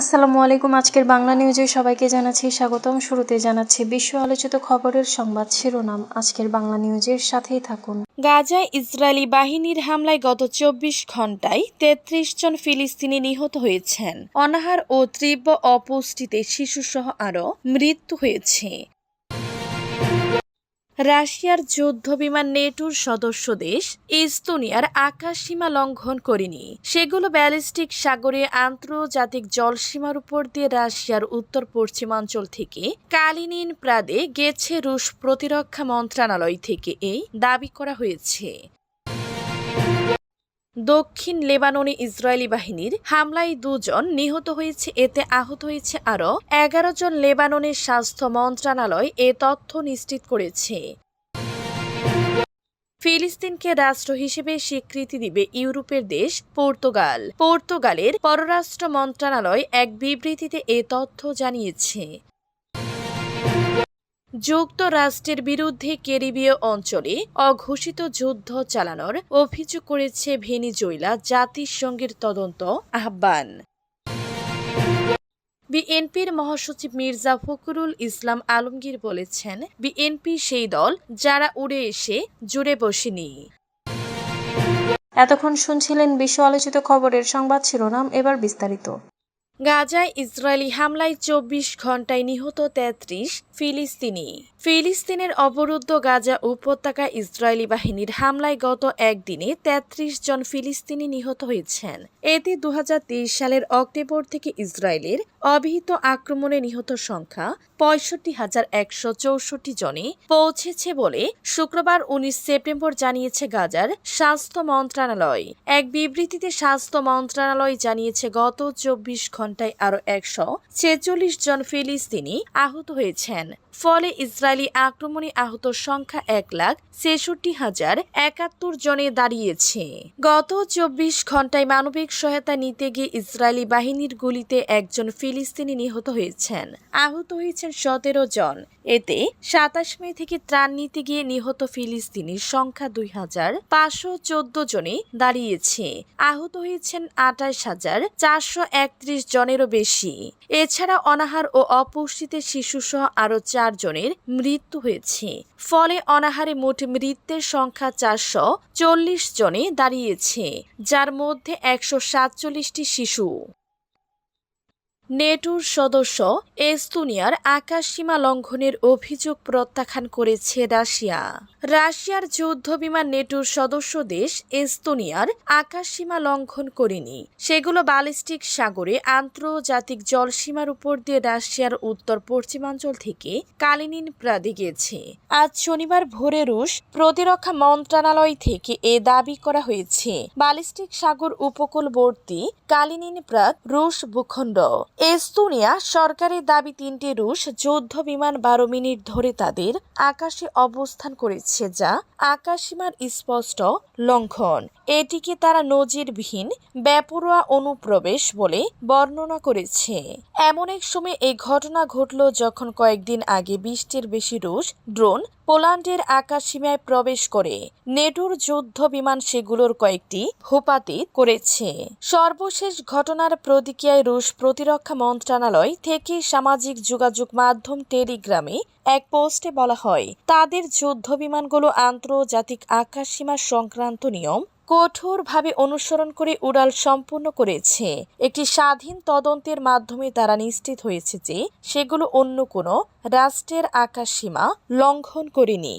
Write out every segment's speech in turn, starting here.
আসসালামু আলাইকুম, আজকের বাংলা নিউজে সবাইকে জানাচ্ছি স্বাগতম। শুরুতে জানাচ্ছি বিশ্ব আলোচিত খবরের সংবাদ শিরোনাম। আজকের বাংলা নিউজের সাথেই থাকুন। গাজায় ইসরায়েলি বাহিনীর হামলায় গত চব্বিশ ঘন্টায় তেত্রিশ জন ফিলিস্তিনি নিহত হয়েছেন। অনাহার ও তীব্র অপুষ্টিতে শিশুসহ আরও মৃত্যু হয়েছে। রাশিয়ার যুদ্ধ বিমান নেটোর সদস্য দেশ ইস্তোনিয়ার আকাশ সীমা লঙ্ঘন করেনি। সেগুলো ব্যালিস্টিক সাগরে আন্তর্জাতিক জলসীমার উপর দিয়ে রাশিয়ার উত্তর পশ্চিমাঞ্চল থেকে কালিনিন প্রাদে গেছে রুশ প্রতিরক্ষা মন্ত্রণালয় থেকে এই দাবি করা হয়েছে। দক্ষিণ লেবাননে ইসরায়েলি বাহিনীর হামলায় দুজন নিহত হয়েছে। এতে আহত হয়েছে আরও এগারো জন লেবাননের স্বাস্থ্য মন্ত্রণালয় এ তথ্য নিশ্চিত করেছে। ফিলিস্তিনকে রাষ্ট্র হিসেবে স্বীকৃতি দিবে ইউরোপের দেশ পর্তুগাল। পর্তুগালের পররাষ্ট্র মন্ত্রণালয় এক বিবৃতিতে এ তথ্য জানিয়েছে। যুক্তরাষ্ট্রের বিরুদ্ধে ক্যারিবীয় অঞ্চলে অঘোষিত যুদ্ধ চালানোর অভিযোগ করেছে ভেনিজুয়েলা জাতিসংঘের তদন্ত আহ্বান। বিএনপির মহাসচিব মির্জা ফখরুল ইসলাম আলমগীর বলেছেন, বিএনপি সেই দল যারা উড়ে এসে জুড়ে বসেনি। এতক্ষণ শুনছিলেন বিশ্ব আলোচিত খবরের সংবাদ শিরোনাম, এবার বিস্তারিত। গাজায় ইসরায়েলি হামলায় চব্বিশ ঘন্টায় নিহত তেত্রিশ ফিলিস্তিনি। ফিলিস্তিনের অবরুদ্ধ গাজা উপত্যকা ইসরায়েলি বাহিনীর হামলায় গত একদিনে তেত্রিশ জন ফিলিস্তিনি নিহত হয়েছেন। এতে দু হাজার তেইশ সালের অক্টোবর থেকে ইসরায়েলের অবিহিত আক্রমণে নিহত সংখ্যা পঁয়ষট্টি হাজার একশো চৌষট্টি জনে পৌঁছেছে বলে শুক্রবার উনিশ সেপ্টেম্বর জানিয়েছে গাজার স্বাস্থ্য মন্ত্রণালয়। এক বিবৃতিতে স্বাস্থ্য মন্ত্রণালয় জানিয়েছে, গত চব্বিশ ঘন্টায় আরও একশো ছেচল্লিশ জন ফিলিস্তিনি আহত হয়েছেন। ফলে ইসরায়েলি আক্রমণে আহত সংখ্যা এক লাখ ছেষট্টি হাজার একাত্তর জনে দাঁড়িয়েছে। গত চব্বিশ ঘন্টায় মানবিক সহায়তা নিতে গিয়ে ইসরায়েলি বাহিনীর গুলিতে একজন ফিলিস্তিনি নিহত হয়েছেন। আহত হয়েছেন সতেরো জন। এতে সাতাশ মে থেকে ত্রাণ নিতে গিয়ে নিহত ফিলিস্তিনির সংখ্যা দুই হাজার পাঁচশো চোদ্দ জনে দাঁড়িয়েছে। আহত হয়েছেন আঠাশ হাজার চারশো একত্রিশ জনেরও বেশি। এছাড়া অনাহার ও অপুষ্টিতে শিশুসহ আরও চার জনের মৃত্যু হয়েছে। ফলে অনাহারে মোট মৃত্যুর সংখ্যা চারশো চল্লিশ জনে দাঁড়িয়েছে, যার মধ্যে একশো সাতচল্লিশটি শিশু। নেটোর সদস্য এস্তোনিয়ার আকাশসীমা লঙ্ঘনের অভিযোগ প্রত্যাখ্যান করেছে রাশিয়া। রাশিয়ার যুদ্ধ বিমান নেটোর সদস্য দেশ এস্তোনিয়ার আকাশসীমা লঙ্ঘন করেনি। সেগুলো বালিস্টিক সাগরে আন্তর্জাতিক জলসীমার উপর দিয়ে রাশিয়ার উত্তর পশ্চিমাঞ্চল থেকে কালিনিন প্রাদে গেছে। আজ শনিবার ভোরে রুশ প্রতিরক্ষা মন্ত্রণালয় থেকে এ দাবি করা হয়েছে। ব্যালিস্টিক সাগর উপকূলবর্তী কালিনিন প্রাদ রুশ ভূখণ্ড এস্তোনিয়া সরকারের দাবি তিনটি রুশ যুদ্ধ বিমান বারো মিনিট ধরে তাদের আকাশে অবস্থান করেছে যা আকাশসীমার স্পষ্ট লঙ্ঘন। এটিকে তারা নজিরবিহীন বেপরোয়া অনুপ্রবেশ বলে বর্ণনা করেছে। এমন এক সময় এই ঘটনা ঘটল যখন কয়েকদিন আগে বিশটির বেশি রুশ ড্রোন পোল্যান্ডের আকাশসীমায় প্রবেশ করে নেটোর যুদ্ধ বিমান সেগুলোর কয়েকটি ভূপাতিত করেছে। সর্বশেষ ঘটনার প্রতিক্রিয়ায় রুশ প্রতিরক্ষা মন্ত্রণালয় থেকে সামাজিক যোগাযোগ মাধ্যম টেলিগ্রামে এক পোস্টে বলা হয়, তাদের যুদ্ধ বিমানগুলো আন্তর্জাতিক আকাশসীমা সংক্রান্ত নিয়ম কঠোরভাবে অনুসরণ করে উড়াল সম্পূর্ণ করেছে। একটি স্বাধীন তদন্তের মাধ্যমে তারা নিশ্চিত হয়েছে যে সেগুলো অন্য কোনো রাষ্ট্রের আকাশসীমা লঙ্ঘন করেনি।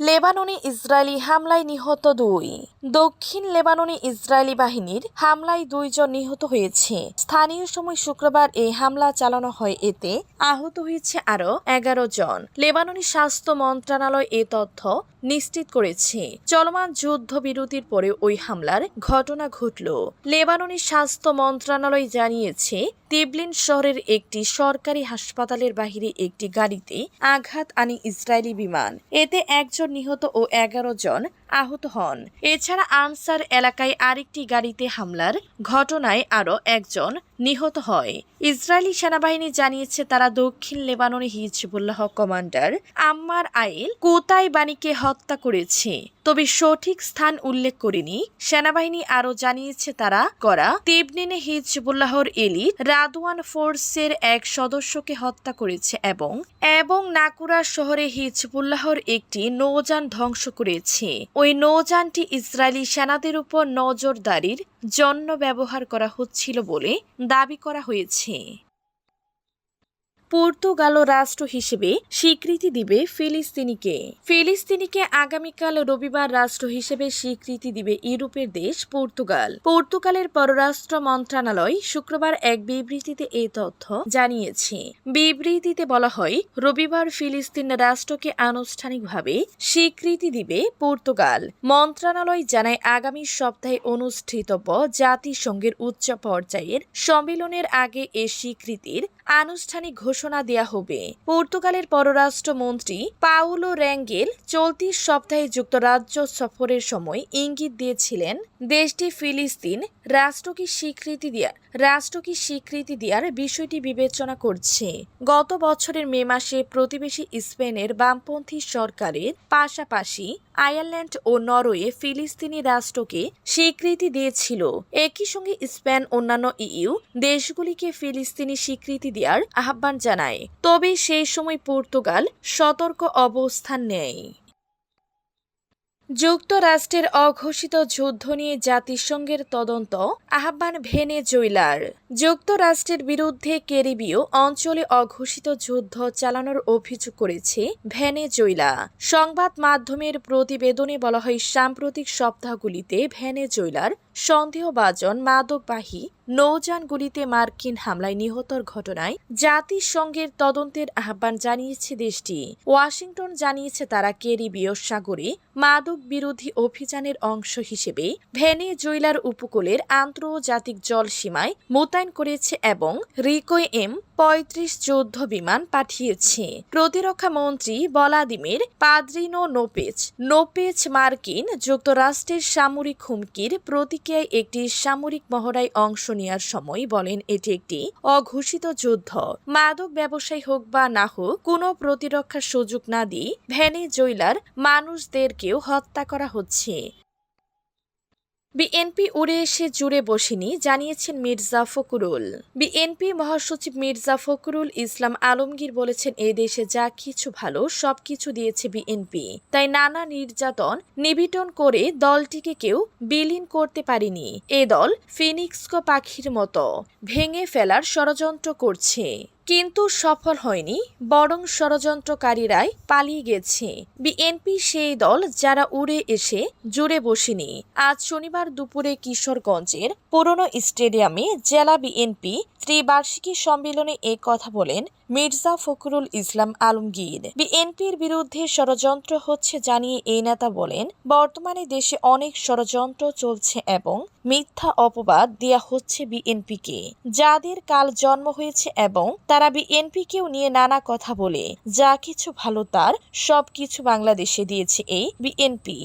লেবাননে ইসরায়েলি হামলায় নিহত দুই। দক্ষিণ লেবাননে ইসরায়েলি বাহিনীর হামলায় দুইজন নিহত হয়েছে। স্থানীয় সময় শুক্রবার এই হামলা চালানো হয় এতে আহত হয়েছে আরও এগারো জন। লেবাননি স্বাস্থ্য মন্ত্রণালয় এ তথ্য নিশ্চিত করেছে। চলমান যুদ্ধবিরতির পরে ওই হামলার ঘটনা ঘটল। লেবাননি স্বাস্থ্য মন্ত্রণালয় জানিয়েছে, তিবলিন শহরের একটি সরকারি হাসপাতালের বাহিরে একটি গাড়িতে আঘাত আনে ইসরায়েলি বিমান। এতে একজন নিহত ও এগারো জন আহত হন। এছাড়া আনসার এলাকায় আরেকটি গাড়িতে হামলার ঘটনায় আরও একজন নিহত হয়। ইসরায়েলি সেনাবাহিনী জানিয়েছে তারা দক্ষিণ লেবাননে হিজবুল্লাহ কমান্ডার আম্মার আইল কোতাই বাণীকে হত্যা করেছে। তবে সঠিক স্থান উল্লেখ করেনি। সেনাবাহিনী আরও জানিয়েছে তারা করা তেবনিনে হিজবুল্লাহর এলি রাদওয়ান ফোর্সের এক সদস্যকে হত্যা করেছে এবং এবং নাকুরা শহরে হিজবুল্লাহর একটি নৌযান ধ্বংস করেছে। ওই নৌযানটি ইসরায়েলি সেনাদের উপর নজরদারির জন্য ব্যবহার করা হচ্ছিল বলে দাবি করা হয়েছে। পর্তুগাল রাষ্ট্র হিসেবে স্বীকৃতি দিবে ফিলিস্তিনিকে। ফিলিস্তিনিকে আগামীকাল রবিবার রাষ্ট্র হিসেবে স্বীকৃতি দিবে ইউরোপের দেশ পর্তুগাল। পর্তুগালের পররাষ্ট্র মন্ত্রণালয় শুক্রবার এক বিবৃতিতে এই তথ্য জানিয়েছে। বিবৃতিতে বলা হয়, রবিবার ফিলিস্তিন রাষ্ট্রকে আনুষ্ঠানিকভাবে স্বীকৃতি দিবে পর্তুগাল। মন্ত্রণালয় জানায়, আগামী সপ্তাহে অনুষ্ঠিতব্য জাতিসংঘের উচ্চ পর্যায়ের সম্মেলনের আগে এ স্বীকৃতির আনুষ্ঠানিক ঘোষণা দেয়া হবে। পর্তুগালের পররাষ্ট্রমন্ত্রী পাউলো র্যাঙ্গেল চলতি সপ্তাহে যুক্তরাজ্য সফরের সময় ইঙ্গিত দিয়েছিলেন, দেশটি ফিলিস্তিন রাষ্ট্রকে স্বীকৃতি দেওয়ার রাষ্ট্রকে স্বীকৃতি দেওয়ার বিষয়টি বিবেচনা করছে। গত বছরের মে মাসে প্রতিবেশী স্পেনের বামপন্থী সরকারের পাশাপাশি আয়ারল্যান্ড ও নরওয়ে ফিলিস্তিনি রাষ্ট্রকে স্বীকৃতি দিয়েছিল। একই সঙ্গে স্পেন অন্যান্য ইইউ দেশগুলিকে ফিলিস্তিনি স্বীকৃতি দেওয়ার আহ্বান জানায়। তবে সেই সময় পর্তুগাল সতর্ক অবস্থান নেয়। যুক্তরাষ্ট্রের অঘোষিত যুদ্ধ নিয়ে জাতিসংঘের তদন্ত, আহ্বান ভেনে ভেনেজুয়েলার। যুক্তরাষ্ট্রের বিরুদ্ধে ক্যারিবীয় অঞ্চলে অঘোষিত যুদ্ধ চালানোর অভিযোগ করেছে ভেনেজুয়েলা। সংবাদ মাধ্যমের প্রতিবেদনে বলা হয়, সাম্প্রতিক সপ্তাহগুলিতে ভেনেজুয়েলার সন্দেহভাজন মাদকবাহী নৌযানগুলিতে মার্কিন হামলায় নিহতর ঘটনায় জাতিসংঘের তদন্তের আহ্বান জানিয়েছে দেশটি। ওয়াশিংটন জানিয়েছে তারা ক্যারিবীয় সাগরে মাদক বিরোধী অভিযানের অংশ হিসেবে ভ্যানে ভেনেজুয়েলার উপকূলের আন্তর্জাতিক জলসীমায় মোতায়েন করেছে এবং রিকোয় এম পঁয়ত্রিশ যুদ্ধ বিমান পাঠিয়েছে। প্রতিরক্ষা মন্ত্রী বলাদিমির পাদ্রিনো নোপেজ। নোপেজ মার্কিন যুক্তরাষ্ট্রের সামরিক হুমকির প্রতিক্রিয়ায় একটি সামরিক মহড়ায় অংশ নেওয়ার সময় বলেন, এটি একটি অঘোষিত যুদ্ধ। মাদক ব্যবসায়ী হোক বা না হোক, কোনো প্রতিরক্ষার সুযোগ না দিয়ে ভেনেজুয়েলার মানুষদেরকেও হত্যা করা হচ্ছে। বিএনপি উড়ে এসে জুড়ে বসেনি, জানিয়েছেন মির্জা ফখরুল। বিএনপি মহাসচিব মির্জা ফখরুল ইসলাম আলমগীর বলেছেন, এ দেশে যা কিছু ভালো সবকিছু দিয়েছে বিএনপি। তাই নানা নির্যাতন নিবিটন করে দলটিকে কেউ বিলীন করতে পারেনি। এ দল ফিনিক্স পাখির মতো ভেঙে ফেলার ষড়যন্ত্র করছে। কিন্তু সফল হয়নি, বরং ষড়যন্ত্রকারীরাই পালিয়ে গেছে। বিএনপি সেই দল যারা উড়ে এসে জুড়ে বসেনি। আজ শনিবার দুপুরে কিশোরগঞ্জের পুরনো স্টেডিয়ামে জেলা বিএনপি ত্রিবার্ষিকী সম্মেলনে এ কথা বলেন মির্জা ফখরুল ইসলাম আলমগীর। বিএনপির বিরুদ্ধে ষড়যন্ত্র হচ্ছে জানিয়ে এই নেতা বলেন, বর্তমানে দেশে অনেক ষড়যন্ত্র চলছে এবং মিথ্যা অপবাদ দেয়া হচ্ছে বিএনপিকে। যাদের কাল জন্ম হয়েছে এবং তারা বিএনপিকেও নিয়ে নানা কথা বলে, যা কিছু ভালো তার সব কিছু বাংলাদেশে দিয়েছে এই বিএনপি।